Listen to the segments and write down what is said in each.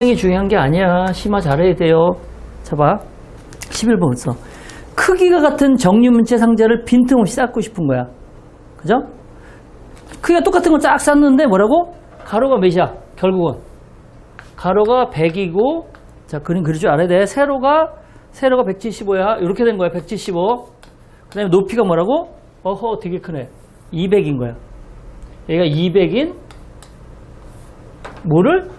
이 중요한 게 아니야. 심화 잘해야 돼요. 자 봐. 11번 써. 크기가 같은 정류문체 상자를 빈틈없이 쌓고 싶은 거야. 그죠? 크기가 똑같은 걸 쫙 쌓는데 뭐라고? 가로가 몇이야? 결국은. 가로가 100이고, 자, 그림 그릴 줄 알아야 돼. 세로가, 세로가 175야. 이렇게 된 거야. 175. 그 다음에 높이가 뭐라고? 어허, 되게 크네. 200인 거야. 얘가 200인 뭐를?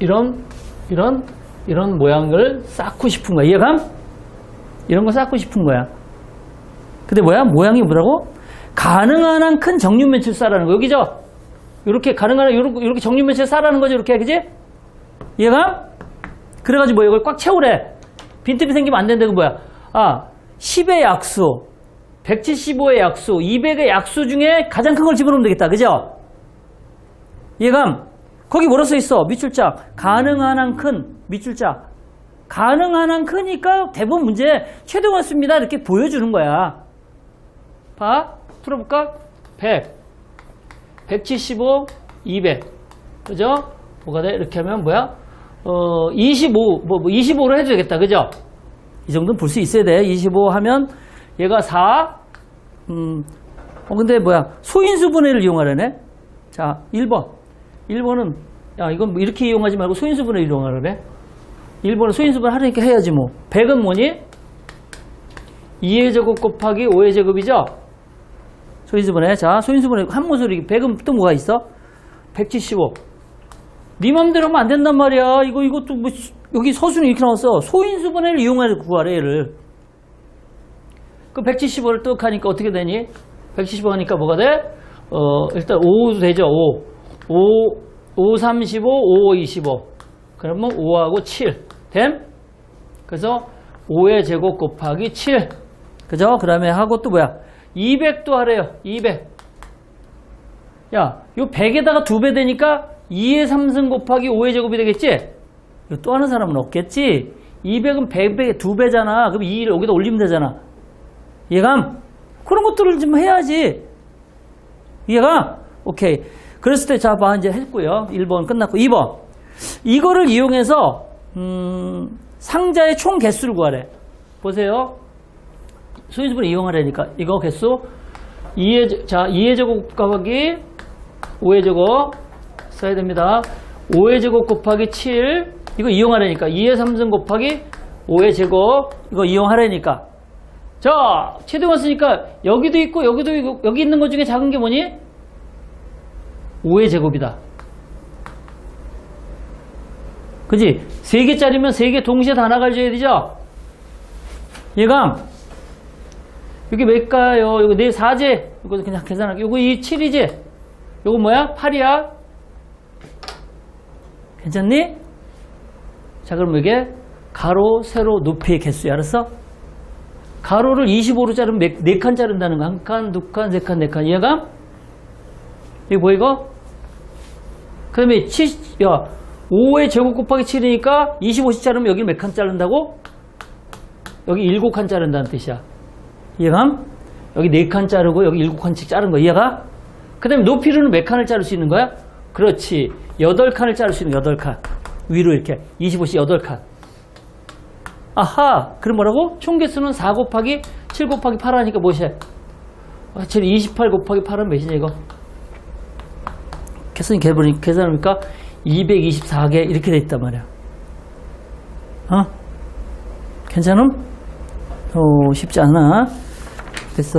이런 이런 이런 모양을 쌓고 싶은 거야. 이해감? 이런 거 쌓고 싶은 거야. 근데 뭐야? 모양이 뭐라고? 가능한 한큰 매출 쌓라는 거. 여기죠? 이렇게 가능한 한 이렇게, 이렇게 매출 쌓라는 거죠. 이렇게 그지? 이해감? 그래가지고 뭐 이걸 꽉 채우래. 빈틈이 생기면 안 된다고 뭐야? 아, 10의 약수, 175의 약수, 200의 약수 중에 가장 큰 걸 집어넣으면 되겠다. 그죠? 이해감? 거기 뭐라 써 있어? 밑줄짝. 가능한 한 큰 밑줄짝. 가능한 한 크니까 대부분 문제 최대한 씁니다. 이렇게 보여주는 거야. 봐. 풀어볼까? 100. 175, 200. 그죠? 뭐가 돼? 이렇게 하면 뭐야? 어, 25, 뭐, 뭐 25로 해도 되겠다. 그죠? 이 정도는 볼 수 있어야 돼. 25 하면 얘가 4. 음, 어, 근데 뭐야? 소인수 분해를 이용하려네? 자, 1번. 1번은, 야, 이건 뭐 이렇게 이용하지 말고 소인수분해 이용하려네? 1번은 소인수분 하려니까 해야지 뭐. 100은 뭐니? 2의 제곱 곱하기 5의 제곱이죠? 소인수분해. 자, 소인수분해. 한모소리. 100은 또 뭐가 있어? 175. 네 맘대로 하면 안 된단 말이야. 이거, 이것도 뭐, 여기 서술은 이렇게 나왔어. 소인수분해를 이용하려 구하래, 얘를. 그 175를 뚝 하니까 어떻게 되니? 175 하니까 뭐가 돼? 어, 일단 5도 되죠, 5. 5, 5, 35, 5, 25. 그러면 5하고 7. 됨? 그래서 5의 제곱 곱하기 7. 그죠? 그 다음에 하고 또 뭐야? 200도 하래요. 200. 야, 요 100에다가 2배 되니까 2의 3승 곱하기 5의 제곱이 되겠지? 또 하는 사람은 없겠지? 200은 100배, 2배잖아. 그럼 2를 여기다 올리면 되잖아. 이해감? 그런 것들을 좀 해야지. 이해가? 오케이. 그랬을 때, 자, 봐, 이제 했고요. 1번 끝났고. 2번. 이거를 이용해서, 음, 상자의 총 개수를 구하래. 보세요. 소인수분을 이용하라니까. 이거 개수. 2의, 자, 2의 제곱 곱하기 5의 제곱 써야 됩니다. 5의 제곱 곱하기 7. 이거 이용하라니까. 2의 3승 곱하기 5의 제곱. 이거 이용하라니까. 자, 최대원 쓰니까 여기도 있고 여기도 있고 여기 있는 것 중에 작은 게 뭐니? 5의 제곱이다. 그지? 3개짜리면 3개 동시에 다 나가줘야 되죠? 얘감. 여기 몇가요? 이거 내 4제. 이거 그냥 계산할게. 이거 이 7이지? 이거 뭐야? 8이야? 괜찮니? 자, 그럼 이게 가로, 세로, 높이의 개수야. 알았어? 가로를 25로 자르면 네, 네칸 자른다는 거. 한 칸, 두 칸, 세 칸, 네 칸. 이해가? 이거 뭐 이거? 그 다음에 7, 야, 5의 제곱 곱하기 7이니까 25씩 자르면 여기 몇칸 자른다고? 여기 7칸 자른다는 뜻이야. 이해감? 여기 4칸 자르고 여기 7칸씩 자른 거. 이해가? 그 다음에 높이로는 몇 칸을 자를 수 있는 거야? 그렇지. 8칸을 자를 수 있는 8칸. 위로 이렇게. 25씩 8칸. 아하! 그럼 뭐라고? 총 개수는 4 곱하기 7 곱하기 8 하니까? 아, 7, 28 곱하기 8은 몇이냐, 이거? 계산이 계산이 계산하니까 224개 이렇게 돼 있단 말이야. 어? 괜찮음? 어, 쉽지 않아. 됐어.